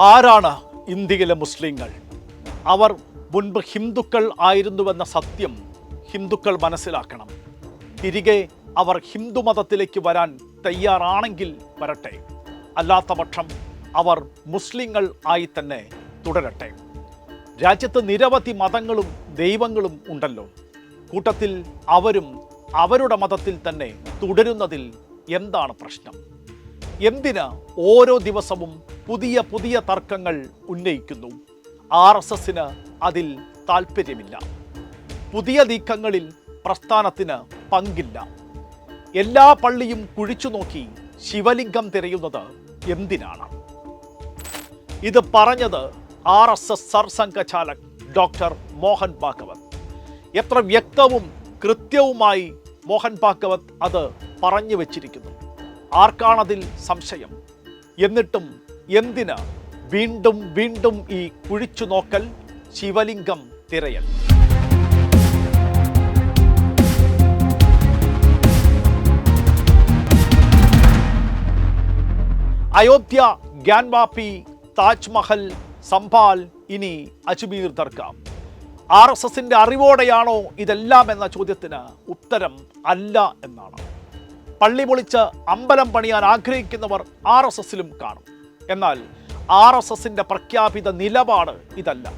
ആരാണ് ഇന്ത്യയിലെ മുസ്ലിങ്ങൾ? അവർ മുൻപ് ഹിന്ദുക്കൾ ആയിരുന്നുവെന്ന സത്യം ഹിന്ദുക്കൾ മനസ്സിലാക്കണം. തിരികെ അവർ ഹിന്ദു മതത്തിലേക്ക് വരാൻ തയ്യാറാണെങ്കിൽ വരട്ടെ. അല്ലാത്ത പക്ഷം അവർ മുസ്ലിങ്ങൾ ആയി തന്നെ തുടരട്ടെ. രാജ്യത്ത് നിരവധി മതങ്ങളും ദൈവങ്ങളും ഉണ്ടല്ലോ. കൂട്ടത്തിൽ അവരും അവരുടെ മതത്തിൽ തന്നെ തുടരുന്നതിൽ എന്താണ് പ്രശ്നം? എന്തിന് ഓരോ ദിവസവും പുതിയ പുതിയ തർക്കങ്ങൾ ഉന്നയിക്കുന്നു? ആർ എസ് എസിന് അതിൽ താല്പര്യമില്ല പുതിയ നീക്കങ്ങളിൽ പ്രസ്ഥാനത്തിന് പങ്കില്ല. എല്ലാ പള്ളിയും കുഴിച്ചു നോക്കി ശിവലിംഗം തിരയുന്നത് എന്തിനാണ്? ഇത് പറഞ്ഞത് R S S Sarsanghchalak doctor Mohan Bhagwat. എത്ര വ്യക്തവും കൃത്യവുമായി മോഹൻ ഭാഗവത് അത് പറഞ്ഞു വച്ചിരിക്കുന്നു. ആർക്കാണതിൽ സംശയം? എന്നിട്ടും എന്തിന് വീണ്ടും വീണ്ടും ഈ കുഴിച്ചു നോക്കൽ ശിവലിംഗം തിരയൽ? അയോധ്യ ഗ്യാൻവാപ്പി താജ്മഹൽ സംഭാൽ ഇനി അജ്മീർ ദർഗ. ആർ എസ് എസിന്റെ അറിവോടെയാണോ ഇതെല്ലാം എന്ന ചോദ്യത്തിന് ഉത്തരം അല്ല എന്നാണ്. പള്ളി പൊളിച്ച് അമ്പലം പണിയാൻ ആഗ്രഹിക്കുന്നവർ ആർ എസ് എസിലും കാണും. എന്നാൽ ആർ എസ് എസിന്റെ പ്രഖ്യാപിത നിലപാട് ഇതല്ല.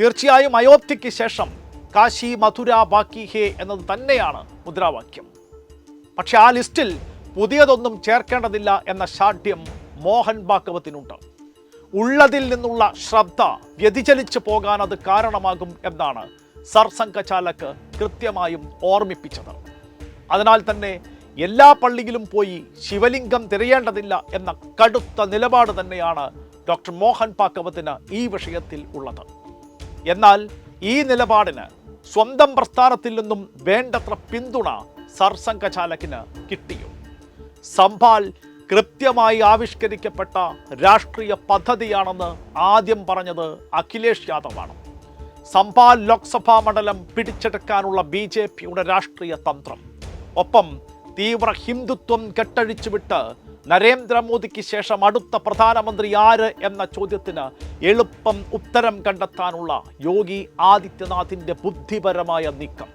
തീർച്ചയായും അയോധ്യയ്ക്ക് ശേഷം കാശി മധുര ബാക്കി ഹേ എന്നത് തന്നെയാണ് മുദ്രാവാക്യം. പക്ഷെ ആ ലിസ്റ്റിൽ പുതിയതൊന്നും ചേർക്കേണ്ടതില്ല എന്ന ശാഠ്യം മോഹൻ ഭാഗവത്തിനുണ്ട് ഉള്ളതിൽ നിന്നുള്ള ശ്രദ്ധ വ്യതിചലിച്ചു പോകാൻ അത് കാരണമാകും എന്നാണ് സർസംഘചാലക് കൃത്യമായും ഓർമ്മിപ്പിച്ചത്. അതിനാൽ തന്നെ എല്ലാ പള്ളിയിലും പോയി ശിവലിംഗം തിരയേണ്ടതില്ല എന്ന കടുത്ത നിലപാട് തന്നെയാണ് ഡോക്ടർ മോഹൻ പാക്കവത്തിന് ഈ വിഷയത്തിൽ ഉള്ളത്. എന്നാൽ ഈ നിലപാടിന് സ്വന്തം പ്രസ്ഥാനത്തിൽ നിന്നും വേണ്ടത്ര പിന്തുണ സർസംഘചാലകിന് കിട്ടിയോ? സംഭാൽ കൃത്യമായി ആവിഷ്കരിക്കപ്പെട്ട രാഷ്ട്രീയ പദ്ധതിയാണെന്ന് ആദ്യം പറഞ്ഞത് അഖിലേഷ് യാദവാണ്. സംഭാൽ ലോക്സഭാ മണ്ഡലം പിടിച്ചെടുക്കാനുള്ള ബി ജെ പിയുടെ രാഷ്ട്രീയ തന്ത്രം. ഒപ്പം തീവ്ര ഹിന്ദുത്വം കെട്ടഴിച്ചുവിട്ട് നരേന്ദ്രമോദിക്ക് ശേഷം അടുത്ത പ്രധാനമന്ത്രി ആര് എന്ന ചോദ്യത്തിന് എളുപ്പം ഉത്തരം കണ്ടെത്താനുള്ള യോഗി ആദിത്യനാഥിന്റെ ബുദ്ധിപരമായ നീക്കം.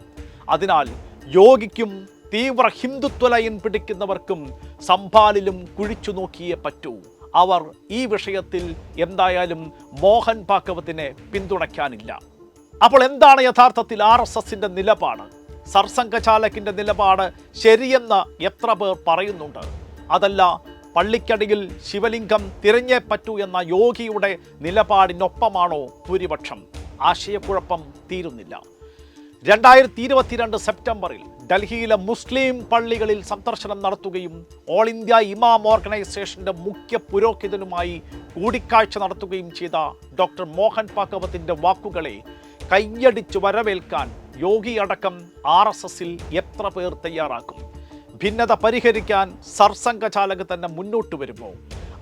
അതിനാൽ യോഗിക്കും തീവ്ര ഹിന്ദുത്വ ലൈൻ പിടിക്കുന്നവർക്കും സംഭാലിലും കുഴിച്ചു നോക്കിയേ പറ്റൂ. അവർ ഈ വിഷയത്തിൽ എന്തായാലും മോഹൻ ഭാഗവത്തിനെ പിന്തുണയ്ക്കാനില്ല. അപ്പോൾ എന്താണ് യഥാർത്ഥത്തിൽ ആർ എസ് എസിന്റെ നിലപാട്? സർസംഘചാലകിന്റെ നിലപാട് ശരിയെന്ന് എത്ര പേർ പറയുന്നുണ്ട്. അതല്ല പള്ളിക്കടിയിൽ ശിവലിംഗം തിരഞ്ഞേ പറ്റൂ എന്ന യോഗിയുടെ നിലപാടിനൊപ്പമാണോ ഭൂരിപക്ഷം? ആശയക്കുഴപ്പം തീരുന്നില്ല. രണ്ടായിരത്തി ഇരുപത്തിരണ്ട് സെപ്റ്റംബറിൽ ഡൽഹിയിലെ മുസ്ലിം പള്ളികളിൽ സന്ദർശനം നടത്തുകയും ഓൾ ഇന്ത്യ ഇമാം ഓർഗനൈസേഷന്റെ മുഖ്യ പുരോഹിതനുമായി കൂടിക്കാഴ്ച നടത്തുകയും ചെയ്ത ഡോക്ടർ മോഹൻ ഭാഗവത്തിന്റെ വാക്കുകളെ കയ്യടിച്ചു വരവേൽക്കാൻ യോഗി അടക്കം ആർ എസ് എസിൽ എത്ര പേർ തയ്യാറാക്കും ഭിന്നത പരിഹരിക്കാൻ സർസംഘചാലക് തന്നെ മുന്നോട്ട് വരുമോ?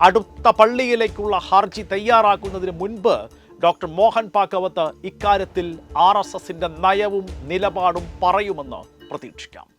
അടുത്ത പള്ളിയിലേക്കുള്ള ഹർജി തയ്യാറാക്കുന്നതിന് മുൻപ് ഡോക്ടർ മോഹൻ ഭാഗവത് ഇക്കാര്യത്തിൽ ആർ എസ് എസിന്റെ നയവും നിലപാടും പറയുമെന്ന് പ്രതീക്ഷിക്കാം.